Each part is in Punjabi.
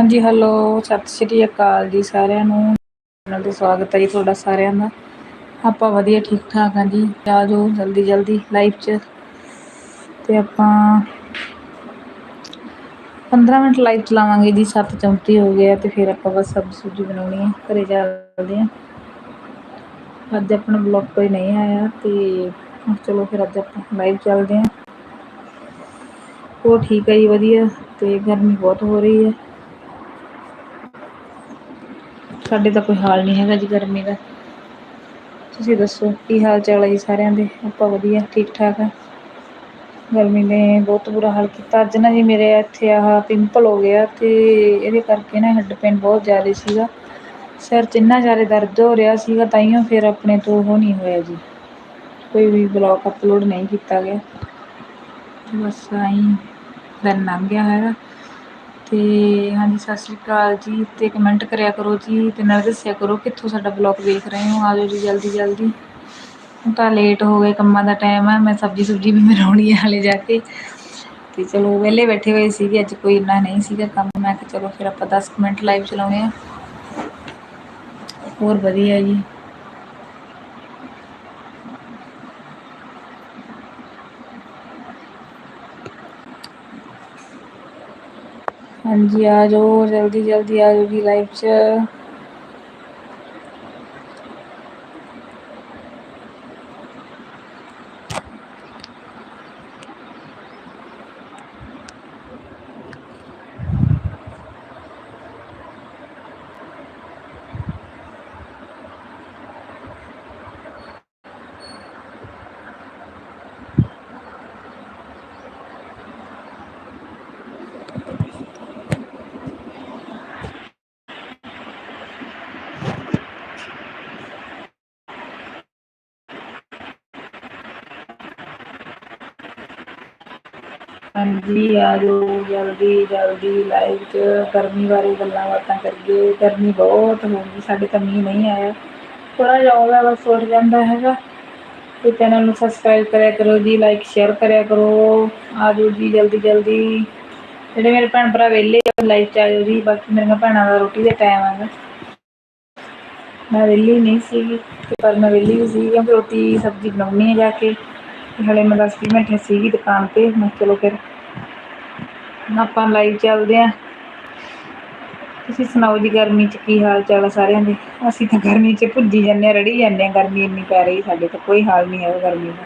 ਹਾਂਜੀ ਹੈਲੋ ਸਤਿ ਸ਼੍ਰੀ ਅਕਾਲ ਜੀ ਸਾਰਿਆਂ ਨੂੰ। ਤੇ ਸਵਾਗਤ ਹੈ ਜੀ ਤੁਹਾਡਾ ਸਾਰਿਆਂ ਦਾ। ਆਪਾਂ ਵਧੀਆ, ਠੀਕ ਠਾਕ ਹਾਂ ਜੀ। ਆ ਜਾਓ ਜਲਦੀ ਜਲਦੀ ਲਾਈਫ 'ਚ। ਤੇ ਆਪਾਂ ਪੰਦਰਾਂ ਮਿੰਟ ਲਾਈਵ ਚਲਾਵਾਂਗੇ ਜੀ। ਸੱਤ ਚੌਂਤੀ ਹੋ ਗਿਆ ਤੇ ਫਿਰ ਆਪਾਂ ਬਸ ਸਬਜ਼ੀ ਸੁਬਜ਼ੀ ਬਣਾਉਣੀ ਆ। ਘਰੇ ਚੱਲਦੇ ਹਾਂ ਅੱਜ ਆਪਣਾ ਬਲੋਕ ਕੋਈ ਨਹੀਂ ਆਇਆ ਤੇ ਚਲੋ ਫਿਰ ਅੱਜ ਆਪਾਂ ਲਾਈਵ ਚੱਲਦੇ ਹਾਂ ਉਹ ਠੀਕ ਹੈ ਜੀ, ਵਧੀਆ। ਤੇ ਗਰਮੀ ਬਹੁਤ ਹੋ ਰਹੀ ਹੈ। ਸਾਡੇ ਤਾਂ ਕੋਈ ਹਾਲ ਨਹੀਂ ਹੈਗਾ ਜੀ ਗਰਮੀ ਦਾ। ਤੁਸੀਂ ਦੱਸੋ, ਕੀ ਹਾਲ ਚਾਲ ਹੈ ਜੀ ਸਾਰਿਆਂ ਦੇ? ਆਪਾਂ ਵਧੀਆ ਠੀਕ ਠਾਕ ਆ। ਗਰਮੀ ਨੇ ਬਹੁਤ ਬੁਰਾ ਹਾਲ ਕੀਤਾ। ਅੱਜ ਨਾ ਜੀ ਮੇਰੇ ਇੱਥੇ ਆਹ ਪਿੰਪਲ ਹੋ ਗਿਆ ਤੇ ਇਹਦੇ ਕਰਕੇ ਨਾ ਹੈੱਡ ਪੇਨ ਬਹੁਤ ਜ਼ਿਆਦਾ ਸੀਗਾ। ਸਿਰ 'ਚ ਇੰਨਾ ਜ਼ਿਆਦਾ ਦਰਦ ਹੋ ਰਿਹਾ ਸੀਗਾ, ਤਾਂਹੀਓ ਫਿਰ ਆਪਣੇ ਤੋਂ ਉਹ ਨਹੀਂ ਹੋਇਆ ਜੀ। ਕੋਈ ਵੀ ਬਲੋਗ ਅਪਲੋਡ ਨਹੀਂ ਕੀਤਾ ਗਿਆ। ਬਸ ਆਈ ਦਿਨ ਲੰਘ ਗਿਆ ਹੈਗਾ। ਤੇ ਹਾਂਜੀ, ਸਤਿ ਸ਼੍ਰੀ ਅਕਾਲ ਜੀ। ਤੇ ਕਮੈਂਟ ਕਰਿਆ ਕਰੋ ਜੀ ਤੇ ਨਾਲ ਦੱਸਿਆ ਕਰੋ ਕਿੱਥੋਂ ਸਾਡਾ ਬਲੋਗ ਵੇਖ ਰਹੇ ਹੋ। ਆ ਜਾਓ ਜੀ ਜਲਦੀ ਜਲਦੀ। ਤਾਂ ਲੇਟ ਹੋ ਗਏ ਕੰਮਾਂ ਦਾ ਟਾਈਮ ਆ, ਮੈਂ ਸਬਜ਼ੀ ਸੁਬਜ਼ੀ ਵੀ ਬਣਾਉਣੀ ਆ ਹਾਲੇ ਜਾ ਕੇ। ਤੇ ਚਲੋ ਵਿਹਲੇ ਬੈਠੇ ਹੋਏ ਸੀਗੇ, ਅੱਜ ਕੋਈ ਇੰਨਾ ਨਹੀਂ ਸੀਗਾ ਕੰਮ। ਮੈਂ ਕਿਹਾ ਚਲੋ ਫਿਰ ਆਪਾਂ ਦਸ ਕੁ ਮਿੰਟ ਲਾਈਵ ਚਲਾਉਣੇ ਆ। ਹੋਰ ਵਧੀਆ ਜੀ। ਹਾਂਜੀ ਆ ਜਾਓ ਜਲਦੀ ਜਲਦੀ ਆ ਜਾਓ ਜੀ ਲਾਈਵ 'ਚ। ਹਾਂਜੀ, ਆ ਜਾਓ, ਜਲਦੀ ਜਲਦੀ ਲਾਈਵ 'ਚ ਗਰਮੀ ਬਾਰੇ ਗੱਲਾਂ ਬਾਤਾਂ ਕਰੀਏ। ਗਰਮੀ ਬਹੁਤ ਹੋ ਗਈ, ਸਾਡੇ ਤਾਂ ਮੀਂਹ ਨਹੀਂ ਆਇਆ। ਥੋੜ੍ਹਾ ਜਿਹਾ ਆਉਂਦਾ ਬਸ ਉੱਠ ਜਾਂਦਾ ਹੈਗਾ। ਤੇ ਚੈਨਲ ਨੂੰ ਸਬਸਕ੍ਰਾਈਬ ਕਰਿਆ ਕਰੋ ਜੀ ਲਾਈਕ ਸ਼ੇਅਰ ਕਰਿਆ ਕਰੋ। ਆ ਜਾਓ ਜੀ, ਜਲਦੀ ਜਲਦੀ। ਜਿਹੜੇ ਮੇਰੇ ਭੈਣ ਭਰਾ ਵਿਹਲੇ ਲਾਈਵ 'ਚ ਆ ਜਾਓ ਜੀ। ਬਾਕੀ ਮੇਰੀਆਂ ਭੈਣਾਂ ਦਾ ਰੋਟੀ ਦਾ ਟਾਈਮ ਹੈਗਾ। ਮੈਂ ਵਿਹਲੀ ਨਹੀਂ ਸੀਗੀ, ਤੇ ਪਰ ਮੈਂ ਵਿਹਲੀ ਵੀ ਸੀਗੀ, ਕਿਉਂਕਿ ਰੋਟੀ ਸਬਜ਼ੀ ਬਣਾਉਣੀ ਹੈ ਜਾ ਕੇ। ਤੇ ਹਾਲੇ ਮੈਂ ਦਸ ਵੀਹ ਮਿੰਟ ਸੀਗੀ ਦੁਕਾਨ ਤੇ, ਮੈਂ ਕਿਹਾ ਚਲੋ ਫਿਰ ਆਪਾਂ ਲਾਈਵ ਚੱਲਦੇ ਹਾਂ। ਤੁਸੀਂ ਸੁਣਾਓ ਜੀ ਗਰਮੀ 'ਚ ਕੀ ਹਾਲ ਚਾਲ ਆ ਸਾਰਿਆਂ ਦੇ? ਅਸੀਂ ਤਾਂ ਗਰਮੀ 'ਚ ਭੁੱਜੀ ਜਾਂਦੇ ਹਾਂ, ਰੜੀ ਜਾਂਦੇ ਹਾਂ। ਗਰਮੀ ਇੰਨੀ ਪੈ ਰਹੀ ਸਾਡੇ ਤਾਂ ਕੋਈ ਹਾਲ ਨਹੀਂ ਹੈ ਗਰਮੀ ਦਾ।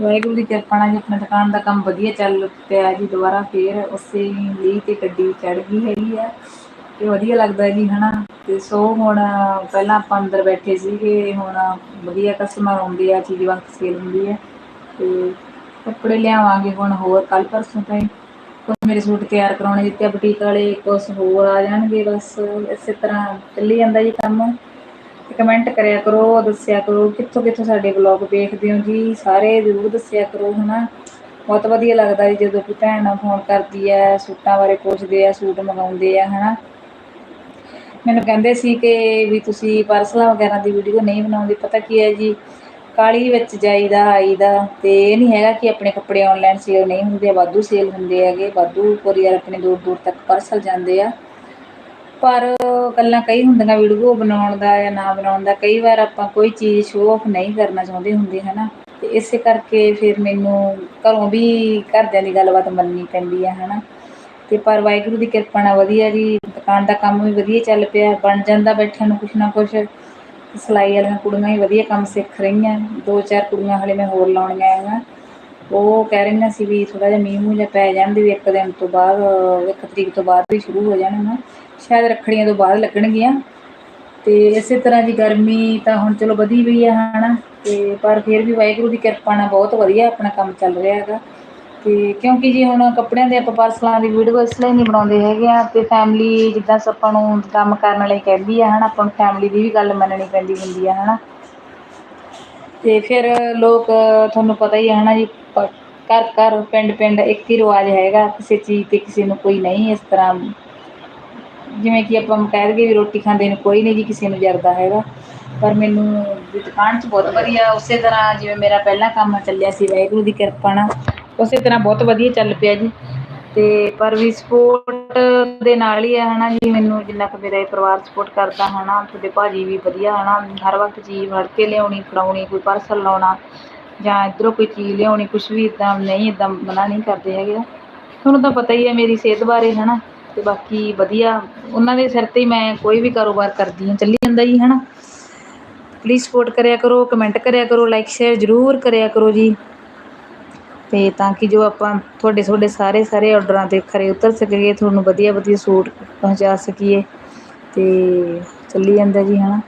ਵਾਹਿਗੁਰੂ ਦੀ ਕਿਰਪਾ ਨਾਲ ਜੀ ਆਪਣੀ ਦੁਕਾਨ ਦਾ ਕੰਮ ਵਧੀਆ ਚੱਲ ਪਿਆ ਜੀ। ਦੁਬਾਰਾ ਫੇਰ ਉਸੇ ਲਈ ਤੇ ਗੱਡੀ ਚੜ੍ਹ ਗਈ ਹੈਗੀ ਆ। ਤੇ ਵਧੀਆ ਲੱਗਦਾ ਜੀ, ਹਨਾ? ਤੇ ਸੋ ਹੁਣ ਪਹਿਲਾਂ ਆਪਾਂ ਅੰਦਰ ਬੈਠੇ ਸੀਗੇ। ਹੁਣ ਵਧੀਆ ਕਸਟਮਰ ਆਉਂਦੇ ਆ, ਚੀਜ਼ ਵਕਤ ਸੇਲ ਹੁੰਦੀ ਹੈ। ਤੇ ਕੱਪੜੇ ਲਿਆਵਾਂਗੇ ਹੁਣ ਹੋਰ ਕੱਲ ਪਰਸੋਂ ਤਾਈਂ ਕੁਛ ਮੇਰੇ ਸੂਟ ਤਿਆਰ ਕਰਾਉਣੇ ਦਿੱਤੇ ਆ ਬੁਟੀਕ ਵਾਲੇ, ਕੁਛ ਹੋਰ ਆ ਜਾਣਗੇ, ਬਸ ਇਸੇ ਤਰ੍ਹਾਂ ਚੱਲੀ ਜਾਂਦਾ ਜੀ ਕੰਮ। ਤੇ ਕਮੈਂਟ ਕਰਿਆ ਕਰੋ, ਦੱਸਿਆ ਕਰੋ, ਕਿੱਥੋਂ ਕਿੱਥੋਂ ਸਾਡੇ ਬਲੋਗ ਵੇਖਦੇ ਹੋ ਜੀ? ਸਾਰੇ ਜ਼ਰੂਰ ਦੱਸਿਆ ਕਰੋ, ਹਨਾ? ਬਹੁਤ ਵਧੀਆ ਲੱਗਦਾ ਜੀ ਜਦੋਂ ਕੋਈ ਭੈਣ ਫੋਨ ਕਰਦੀ ਹੈ, ਸੂਟਾਂ ਬਾਰੇ ਪੁੱਛਦੇ ਆ, ਸੂਟ ਮੰਗਵਾਉਂਦੇ ਆ, ਹਨਾ? ਮੈਨੂੰ ਕਹਿੰਦੇ ਸੀ ਕਿ ਵੀ ਤੁਸੀਂ ਪਾਰਸਲਾਂ ਵਗੈਰਾ ਦੀ ਵੀਡੀਓ ਨਹੀਂ ਬਣਾਉਂਦੇ, ਪਤਾ ਕੀ ਹੈ ਜੀ? ਕਾਹਲੀ ਵਿੱਚ ਜਾਈਦਾ, ਆਈਦਾ ਤੇ ਇਹ ਨਹੀਂ ਹੈਗਾ ਕਿ ਆਪਣੇ ਕੱਪੜੇ ਔਨਲਾਈਨ ਸੇਲ ਨਹੀਂ ਹੁੰਦੇ, ਵਾਧੂ ਸੇਲ ਹੁੰਦੇ ਹੈਗੇ, ਵਾਧੂ ਕੋਰੀਅਰ ਆਪਣੇ ਦੂਰ ਦੂਰ ਤੱਕ ਪਾਰਸਲ ਜਾਂਦੇ ਆ। ਪਰ ਗੱਲਾਂ ਕਈ ਹੁੰਦੀਆਂ, ਵੀਡੀਓ ਬਣਾਉਣ ਦਾ ਜਾਂ ਨਾ ਬਣਾਉਣ ਦਾ, ਕਈ ਵਾਰ ਆਪਾਂ ਕੋਈ ਚੀਜ਼ ਸ਼ੋਅ ਆਫ ਨਹੀਂ ਕਰਨਾ ਚਾਹੁੰਦੇ ਹੁੰਦੇ, ਹਨਾ? ਤੇ ਇਸੇ ਕਰਕੇ ਫਿਰ ਮੈਨੂੰ ਘਰੋਂ ਵੀ ਘਰਦਿਆਂ ਦੀ ਗੱਲਬਾਤ ਮੰਨਣੀ ਪੈਂਦੀ ਆ, ਹਨਾ? ਤੇ ਪਰ ਵਾਹਿਗੁਰੂ ਦੀ ਕਿਰਪਾ ਨਾਲ ਵਧੀਆ ਜੀ, ਦੁਕਾਨ ਦਾ ਕੰਮ ਵੀ ਵਧੀਆ ਚੱਲ ਪਿਆ, ਬਣ ਜਾਂਦਾ ਬੈਠਿਆਂ ਨੂੰ ਕੁਛ ਨਾ ਕੁਛ। ਸਿਲਾਈ ਵਾਲੀਆਂ ਕੁੜੀਆਂ ਹੀ ਵਧੀਆ ਕੰਮ ਸਿੱਖ ਰਹੀਆਂ, ਦੋ ਚਾਰ ਕੁੜੀਆਂ ਹਾਲੇ ਮੈਂ ਹੋਰ ਲਾਉਣੀਆਂ ਹੈਗਾ ਉਹ ਕਹਿ ਰਹੀਆਂ ਸੀ ਵੀ ਥੋੜ੍ਹਾ ਜਿਹਾ ਮੀਂਹ ਮੂੰਹ ਜਿਹਾ ਪੈ ਜਾਣ ਵੀ ਇੱਕ ਦਿਨ ਤੋਂ ਬਾਅਦ, ਇੱਕ ਤਰੀਕ ਤੋਂ ਬਾਅਦ ਵੀ ਸ਼ੁਰੂ ਹੋ ਜਾਣ ਸ਼ਾਇਦ ਰੱਖੜੀਆਂ ਤੋਂ ਬਾਅਦ ਲੱਗਣਗੀਆਂ। ਤੇ ਇਸੇ ਤਰ੍ਹਾਂ ਦੀ ਗਰਮੀ ਤਾਂ ਹੁਣ ਚਲੋ ਵਧੀ ਪਈ ਆ ਹਨਾ, ਤੇ ਪਰ ਫਿਰ ਵੀ ਵਾਹਿਗੁਰੂ ਦੀ ਕਿਰਪਾ ਨਾਲ ਬਹੁਤ ਵਧੀਆ ਆਪਣਾ ਕੰਮ ਚੱਲ ਰਿਹਾ ਹੈਗਾ। ਤੇ ਕਿਉਂਕਿ ਜੀ ਹੁਣ ਕੱਪੜਿਆਂ ਦੇ ਆਪਾਂ ਪਾਰਸਲਾਂ ਦੀ ਵੀਡੀਓ ਇਸ ਲਈ ਨਹੀਂ ਬਣਾਉਂਦੇ ਹੈਗੇ ਆ ਤੇ ਫੈਮਿਲੀ ਜਿੱਦਾਂ ਆਪਾਂ ਨੂੰ ਕੰਮ ਕਰਨ ਲਈ ਕਹਿੰਦੀ ਆ, ਹਨਾ, ਆਪਾਂ ਨੂੰ ਫੈਮਿਲੀ ਦੀ ਵੀ ਗੱਲ ਮੰਨਣੀ ਪੈਂਦੀ ਹੁੰਦੀ ਆ, ਹਨਾ। ਤੇ ਫਿਰ ਲੋਕ ਤੁਹਾਨੂੰ ਪਤਾ ਹੀ ਹੈ ਨਾ ਜੀ ਘਰ ਘਰ, ਪਿੰਡ ਪਿੰਡ ਇੱਕ ਹੀ ਰਿਵਾਜ਼ ਹੈਗਾ, ਕਿਸੇ ਚੀਜ਼ ਤੇ ਕਿਸੇ ਨੂੰ ਕੋਈ ਨਹੀਂ ਇਸ ਤਰ੍ਹਾਂ। ਜਿਵੇਂ ਕਿ ਆਪਾਂ ਕਹਿ ਦਈਏ ਵੀ ਰੋਟੀ ਖਾਂਦੇ ਨੂੰ ਕੋਈ ਨਹੀਂ ਜੀ, ਕਿਸੇ ਨੂੰ ਜਰਦਾ ਹੈਗਾ। ਪਰ ਮੈਨੂੰ ਦੁਕਾਨ 'ਚ ਬਹੁਤ ਵਧੀਆ ਉਸੇ ਤਰ੍ਹਾਂ ਜਿਵੇਂ ਮੇਰਾ ਪਹਿਲਾਂ ਕੰਮ ਚੱਲਿਆ ਸੀ, ਵਾਹਿਗੁਰੂ ਦੀ ਕਿਰਪਾ ਨਾਲ। ਉਸੇ ਤਰ੍ਹਾਂ ਬਹੁਤ ਵਧੀਆ ਚੱਲ ਪਿਆ ਜੀ। ਤੇ ਪਰ ਵੀ ਸਪੋਰਟ ਦੇ ਨਾਲ ਹੀ ਹੈ ਹਨਾ ਜੀ, ਮੈਨੂੰ ਜਿੰਨਾ ਕੁ ਮੇਰਾ ਇਹ ਪਰਿਵਾਰ ਸਪੋਰਟ ਕਰਦਾ, ਹਨਾ, ਤੁਹਾਡੇ ਭਾਜੀ ਵੀ ਵਧੀਆ, ਹਨਾ, ਹਰ ਵਕਤ ਚੀਜ਼ ਫੜ ਕੇ ਲਿਆਉਣੀ, ਫੜਾਉਣੀ, ਕੋਈ ਪਾਰਸਲ ਲਾਉਣਾ ਜਾਂ ਇੱਧਰੋਂ ਕੋਈ ਚੀਜ਼ ਲਿਆਉਣੀ, ਕੁਛ ਵੀ ਇੱਦਾਂ ਨਹੀਂ ਇੱਦਾਂ ਮਨਾ ਨਹੀਂ ਕਰਦੇ ਹੈਗੇ। ਤੁਹਾਨੂੰ ਤਾਂ ਪਤਾ ਹੀ ਹੈ ਮੇਰੀ ਸਿਹਤ ਬਾਰੇ, ਹਨਾ, ਤੇ ਬਾਕੀ ਵਧੀਆ, ਉਹਨਾਂ ਦੇ ਸਿਰ ਤੇ ਹੀ ਮੈਂ ਕੋਈ ਵੀ ਕਾਰੋਬਾਰ ਕਰਦੀ ਹਾਂ, ਚੱਲੀ ਜਾਂਦਾ ਜੀ, ਹਨਾ। ਪਲੀਜ਼ ਸਪੋਰਟ ਕਰਿਆ ਕਰੋ ਕਮੈਂਟ ਕਰਿਆ ਕਰੋ ਲਾਈਕ ਸ਼ੇਅਰ ਜ਼ਰੂਰ ਕਰਿਆ ਕਰੋ ਜੀ। ਅਤੇ ਤਾਂ ਕਿ ਜੋ ਆਪਾਂ ਤੁਹਾਡੇ ਤੁਹਾਡੇ ਸਾਰੇ ਸਾਰੇ ਔਡਰਾਂ ਤੇ ਖਰੇ ਉਤਰ ਸਕੀਏ, ਤੁਹਾਨੂੰ ਵਧੀਆ ਵਧੀਆ ਸੂਟ ਪਹੁੰਚਾ ਸਕੀਏ। ਅਤੇ ਚੱਲੀ ਜਾਂਦਾ ਜੀ ਹੈ ਨਾ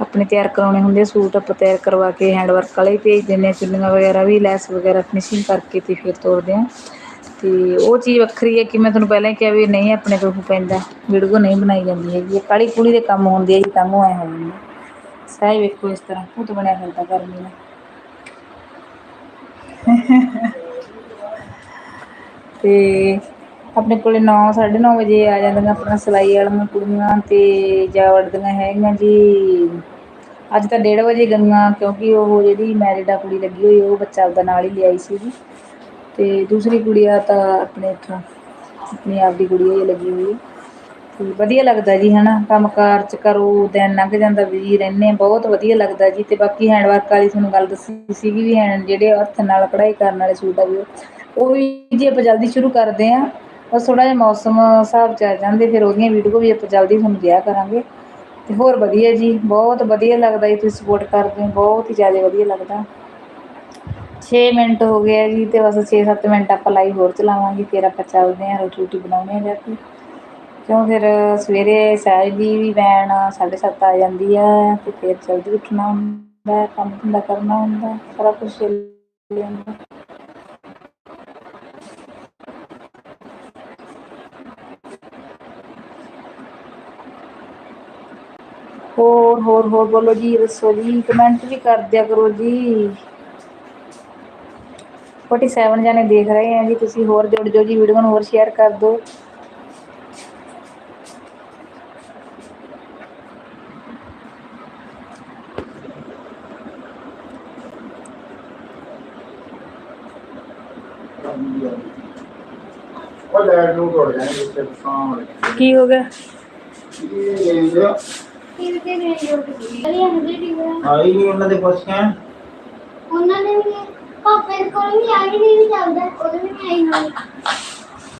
ਆਪਣੇ ਤਿਆਰ ਕਰਾਉਣੇ ਹੁੰਦੇ ਸੂਟ, ਆਪਾਂ ਤਿਆਰ ਕਰਵਾ ਕੇ ਹੈਂਡ ਵਰਕ ਵਾਲੇ ਹੀ ਭੇਜ ਦਿੰਦੇ ਹਾਂ, ਚੁੰਨੀਆਂ ਵਗੈਰਾ ਵੀ, ਲੈਸ ਵਗੈਰਾ ਫਿਨਿਸ਼ਿੰਗ ਕਰਕੇ ਅਤੇ ਫਿਰ ਤੋਰਦੇ ਹਾਂ। ਅਤੇ ਉਹ ਚੀਜ਼ ਵੱਖਰੀ ਹੈ ਕਿ ਮੈਂ ਤੁਹਾਨੂੰ ਪਹਿਲਾਂ ਹੀ ਕਿਹਾ ਵੀ ਨਹੀਂ, ਆਪਣੇ ਤੋਂ ਪੈਂਦਾ, ਵੀਡੀਓ ਨਹੀਂ ਬਣਾਈ ਜਾਂਦੀ ਹੈਗੀ। ਇਹ ਕਾਲੀ ਕੁੜੀ ਦੇ ਕੰਮ ਹੁੰਦੇ ਹੈ ਜੀ, ਕੰਮ ਆਏ ਹੋਏ ਨੇ। ਸਾਰੇ ਵੇਖੋ ਇਸ ਤਰ੍ਹਾਂ ਭੂਤ ਬਣਿਆ ਫਿਰਦਾ ਗਰਮੀ ਨਾਲ। ਅਤੇ ਆਪਣੇ ਕੋਲ ਨੌ, ਸਾਢੇ ਨੌ ਵਜੇ ਆ ਜਾਂਦੀਆਂ ਆਪਣਾ ਸਿਲਾਈ ਵਾਲੀਆਂ ਕੁੜੀਆਂ ਅਤੇ ਜਾ ਵੜਦੀਆਂ ਹੈਗੀਆਂ ਜੀ। ਅੱਜ ਤਾਂ ਡੇਢ ਵਜੇ ਗਈਆਂ ਕਿਉਂਕਿ ਉਹ ਜਿਹੜੀ ਮੈਰਿਡ ਆ ਕੁੜੀ ਲੱਗੀ ਹੋਈ, ਉਹ ਬੱਚਾ ਆਪਦਾ ਨਾਲ ਹੀ ਲਿਆਈ ਸੀ ਜੀ ਅਤੇ ਦੂਸਰੀ ਕੁੜੀ ਆ ਤਾਂ ਆਪਣੇ ਇੱਥੋਂ, ਆਪਣੀ ਆਪ ਦੀ ਕੁੜੀ ਹੀ ਲੱਗੀ ਹੋਈ ਹੈ ਤੇ ਵਧੀਆ ਲੱਗਦਾ ਜੀ ਹੈ ਹਨਾ? ਕੰਮਕਾਰ ਚ ਕਰੋ, ਦਿਨ ਲੰਘ ਜਾਂਦਾ, ਬਿਜ਼ੀ ਰਹਿੰਦੇ ਬਹੁਤ ਵਧੀਆ ਲੱਗਦਾ ਜੀ। ਅਤੇ ਬਾਕੀ ਹੈਂਡ ਵਰਕ ਵਾਲੀ ਤੁਹਾਨੂੰ ਗੱਲ ਦੱਸੀ ਸੀਗੀ ਵੀ ਹੈਂਡ ਜਿਹੜੇ ਹੱਥ ਨਾਲ ਕਢਾਈ ਕਰਨ ਵਾਲੇ ਸੂਟ ਆ ਵੀ ਉਹ ਵੀ ਜੀ ਆਪਾਂ ਜਲਦੀ ਸ਼ੁਰੂ ਕਰਦੇ ਹਾਂ ਬਸ ਥੋੜਾ ਜਿਹਾ ਮੌਸਮ ਹਿਸਾਬ ਚ ਆ ਜਾਂਦੇ ਫਿਰ ਉਹਦੀਆਂ ਵੀਡੀਓ ਵੀ ਆਪਾਂ ਜਲਦੀ ਤੁਹਾਨੂੰ ਦਿਆ ਕਰਾਂਗੇ। ਤੇ ਹੋਰ ਵਧੀਆ ਜੀ ਬਹੁਤ ਵਧੀਆ ਲੱਗਦਾ ਜੀ ਤੁਸੀਂ ਸਪੋਰਟ ਕਰਦੇ ਹੋ ਬਹੁਤ ਹੀ ਜ਼ਿਆਦਾ ਵਧੀਆ ਲੱਗਦਾ। 6 ਮਿੰਟ ਹੋ ਗਏ ਜੀ ਤੇ ਬਸ 6-7 ਮਿੰਟ ਆਪਾਂ ਲਾਈਵ ਹੋਰ ਚਲਾਵਾਂਗੇ ਫਿਰ ਆਪਾਂ ਚੱਲਦੇ ਹਾਂ ਰੋਟੀ ਰੋਟੀ ਬਣਾਉਣੇ ਆ ਜਾ ਕੇ। ਕਿਉਂ ਫਿਰ ਸਵੇਰੇ ਸਹਿਜ ਦੀ ਵੀ ਵੈਨ 7:30 ਆ ਜਾਂਦੀ ਆ ਤੇ ਫਿਰ ਜਲਦੀ ਉੱਠਣਾ ਹੁੰਦਾ ਹੈ, ਕੰਮ ਧੰਦਾ ਕਰਨਾ ਹੁੰਦਾ ਸਾਰਾ ਕੁਝ ਹੋਰ ਹੋਰ ਹੋਰ ਬੋਲੋ ਜੀ ਦੱਸੋ ਜੀ ਕਮੈਂਟ ਵੀ ਕਰ ਦਿਆ ਕਰੋ ਜੀ। 47 ਜਾਨੇ ਦੇਖ ਰਹੇ ਆ ਜੀ ਤੁਸੀਂ ਹੋਰ ਜੁੜ ਜਾਓ ਜੀ ਵੀਡੀਓ ਨੂੰ ਹੋਰ ਸ਼ੇਅਰ ਕਰ ਦਿਓ। ਉਹ ਲੈਟ ਨੂੰ ਤੋੜ ਜਾਣੇ ਉੱਤੇ ਸਾਹਮਣੇ। ਕੀ ਹੋ ਗਿਆ? ਇਹ ਰੇਂਜ ਟੀਵੀ ਤੇ ਰੇਡੀਓ ਤੇ ਅਰੇ ਹੰਦੇ ਟੀਵੀ ਆਈ ਨਹੀਂ ਉਹਨਾਂ ਦੇ ਪੁੱਛਿਆ ਉਹਨਾਂ ਨੇ ਵੀ ਪਾਪੇ ਕੋਲ ਵੀ ਆ ਨਹੀਂ, ਵੀ ਚੱਲਦਾ। ਉਹਦੇ ਵੀ ਨਹੀਂ ਆਈ ਹੋਣੀ